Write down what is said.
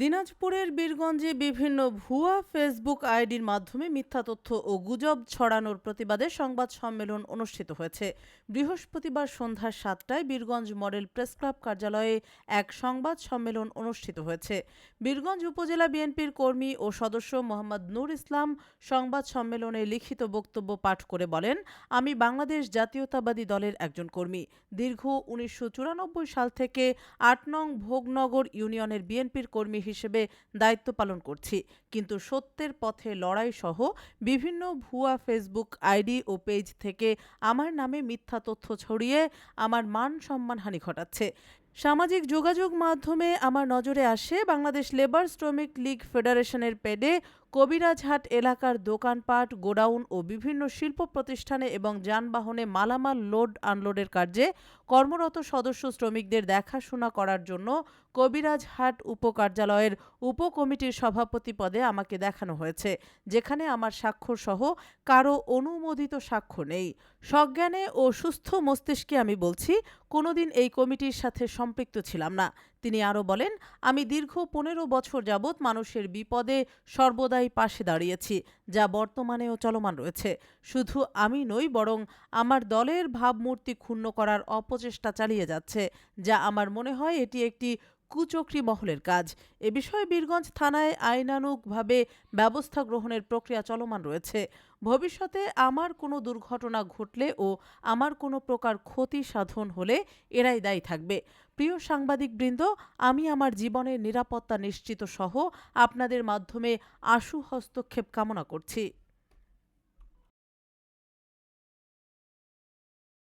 দিনাজপুরের বীরগঞ্জে বিভিন্ন ভুয়া ফেসবুক আইডির মাধ্যমে মিথ্যা তথ্য ও গুজব ছড়ানোর প্রতিবাদে সংবাদ সম্মেলন অনুষ্ঠিত হয়েছে। বৃহস্পতিবার সন্ধ্যা সাতটায় বীরগঞ্জ মডেল প্রেস ক্লাব কার্যালয়ে এক সংবাদ সম্মেলন অনুষ্ঠিত হয়েছে। বীরগঞ্জ উপজেলা বিএনপির কর্মী ও সদস্য মোহাম্মদ নূর ইসলাম সংবাদ সম্মেলনে লিখিত বক্তব্য পাঠ করে বলেন, আমি বাংলাদেশ জাতীয়তাবাদী দলের একজন কর্মী। দীর্ঘ উনিশশো চুরানব্বই সাল থেকে আট নং ভোগনগর ইউনিয়নের বিএনপির কর্মী হিসেবে দায়িত্ব পালন করছি। কিন্তু সত্যের পথে লড়াই সহ বিভিন্ন ভুয়া ফেসবুক আইডি ও পেজ থেকে আমার নামে মিথ্যা তথ্য ছড়িয়ে আমার মান সম্মানহানি ঘটাচ্ছে। সামাজিক যোগাযোগ মাধ্যমে আমার নজরে আসে বাংলাদেশ লেবার শ্রমিক লীগ ফেডারেশনের পেডে কবিরাজহাট এলাকার দোকানপাট, গোডাউন ও বিভিন্ন শিল্প প্রতিষ্ঠানে এবং যানবাহনে মালামাল লোড আনলোডের কার্যে কর্মরত সদস্য শ্রমিকদের দেখাশোনা করার জন্য কবিরাজহাট উপকার্যালয়ের উপকমিটির সভাপতি পদে আমাকে দেখানো হয়েছে, যেখানে আমার স্বাক্ষর সহ কারও অনুমোদিত স্বাক্ষর নেই। সজ্ঞানে ও সুস্থ মস্তিষ্কে আমি বলছি, কোনোদিন এই কমিটির সাথে সম্পৃক্ত ছিলাম না। তিনি আরও বলেন, আমি দীর্ঘ পনেরো বছর যাবৎ মানুষের বিপদে সর্বদাই পাশে দাঁড়িয়েছি, যা বর্তমানেও চলমান রয়েছে। শুধু আমি নই, বরং আমার দলের ভাবমূর্তি ক্ষুণ্ণ করার অপচেষ্টা চালিয়ে যাচ্ছে, যা আমার মনে হয় এটি একটি কুচক্রী মহলের কাজ। এ বিষয়ে বীরগঞ্জ থানায় আইনানুগভাবে ব্যবস্থা গ্রহণের প্রক্রিয়া চলমান রয়েছে। ভবিষ্যতে আমার কোনো দুর্ঘটনা ঘটলে ও আমার কোনো প্রকার ক্ষতি সাধন হলে এরাই দায়ী থাকবে। প্রিয় সাংবাদিকবৃন্দ, আমি আমার জীবনের নিরাপত্তা নিশ্চিত সহ আপনাদের মাধ্যমে আশু হস্তক্ষেপ কামনা করছি।